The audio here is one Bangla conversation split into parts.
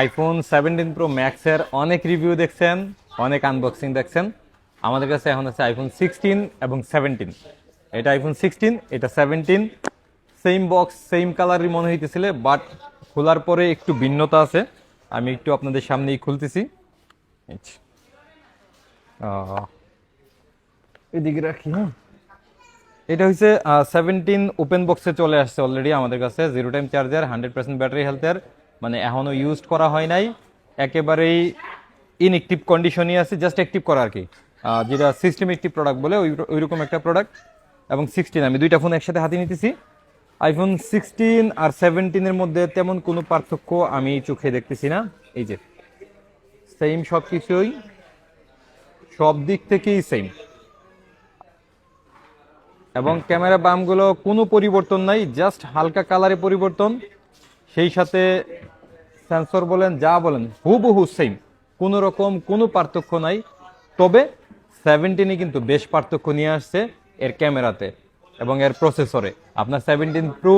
আইফোন সেভেন্টিন প্রো ম্যাক্সের অনেক রিভিউ দেখছেন অনেক আনবক্সিং দেখছেন। আমাদের কাছে এখন আছে আইফোন সিক্সটিন এবং সেভেন্টিন এটা আইফোন সিক্সটিন এটা সেভেন্টিন সেম বক্স সেম কালারই মনে হইতেছিল বাট খোলার পরে একটু ভিন্নতা আছে। আমি একটু আপনাদের সামনেই খুলতেছি। এদিকে রাখি হ্যাঁ। এটা হচ্ছে সেভেন্টিন ওপেন বক্সে চলে আসছে অলরেডি আমাদের কাছে। Zero time charger hundred percent battery হেলথের মানে এখনও ইউজ করা হয় নাই। একেবারেই ইনএক্টিভ কন্ডিশনই আছে জাস্ট অ্যাক্টিভ করা আর কি। যেটা সিস্টেম একটি প্রোডাক্ট বলে, ওই, ওইরকম একটা প্রোডাক্ট এবং সিক্সটিন আমি দুইটা ফোন একসাথে হাতে নিতেছি। আইফোন সিক্সটিন আর সেভেন্টিনের মধ্যে তেমন কোনো পার্থক্য আমি চোখে দেখতেছি না। এই যে সেম সব কিছুই, সব দিক থেকেই সেম এবং ক্যামেরা বামগুলো কোনো পরিবর্তন নাই জাস্ট হালকা কালারে পরিবর্তন। সেই সাথে সেন্সর বলেন, যা বলেন, হুবহু সেম কোনো রকম কোনো পার্থক্য নাই। তবে সেভেন্টিনে কিন্তু বেশ পার্থক্য নিয়ে আসছে এর ক্যামেরাতে এবং এর প্রসেসরে আপনার সেভেন্টিন প্রো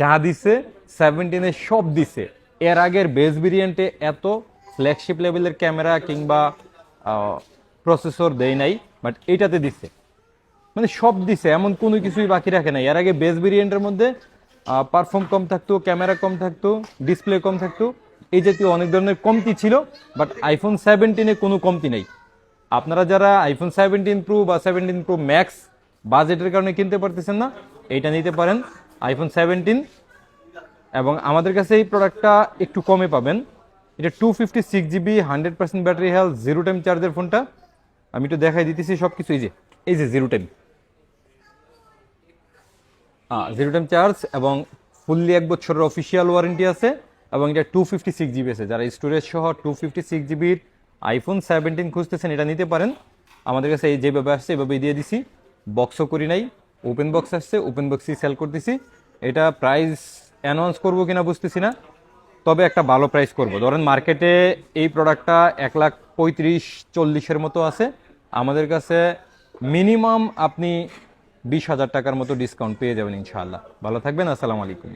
যা দিছে সেভেন্টিনে সব দিছে। এর আগের বেস ভেরিয়েন্টে এত ফ্ল্যাগশিপ লেভেলের ক্যামেরা কিংবা প্রসেসর দেয় নাই বাট এইটাতে দিছে। মানে সব দিছে, এমন কোনো কিছুই বাকি রাখে নাই। এর আগে বেস ভেরিয়েন্টের মধ্যে পারফর্ম কম থাকতো ক্যামেরা কম থাকতো ডিসপ্লে কম থাকতো। এই জাতীয় অনেক ধরনের কমতি ছিল বাট আইফোন সেভেন্টিনে কোনো কমতি নেই। আপনারা যারা আইফোন সেভেন্টিন প্রো বা সেভেন্টিন প্রো ম্যাক্স বাজেটের কারণে কিনতে পারতেছেন না, এইটা নিতে পারেন। আইফোন সেভেন্টিন এবং আমাদের কাছে এই প্রোডাক্টটা একটু কমে পাবেন। এটা two fifty six GB hundred percent battery health zero time চার্জের ফোনটা আমি একটু দেখাই দিতেছি সব কিছু এই যে এই যে zero time zero time charge এবং ফুললি এক বছরের অফিসিয়াল ওয়ারেন্টি আছে এবং এটা টু ফিফটি সিক্স জিবি আছে। যারা স্টোরেজ সহ টু ফিফটি সিক্স জিবির আইফোন সেভেন্টিন খুঁজতেছেন, এটা নিতে পারেন। আমাদের কাছে এই যেভাবে আসছে এভাবেই দিয়ে দিছি। বক্সও করি নাই। ওপেন বক্স আসছে ওপেন বক্সই সেল করতেছি। এটা প্রাইস অ্যানাউন্স করব কিনা বুঝতেছি না। তবে একটা ভালো প্রাইস করব। ধরেন মার্কেটে এই প্রোডাক্টটা এক লাখ পঁয়ত্রিশ, চল্লিশের মতো আছে। আমাদের কাছে মিনিমাম আপনি বিশ হাজার টাকার মতো ডিসকাউন্ট পেয়ে যাবেন ইনশাআল্লাহ। ভালো থাকবেন আসসালামু আলাইকুম।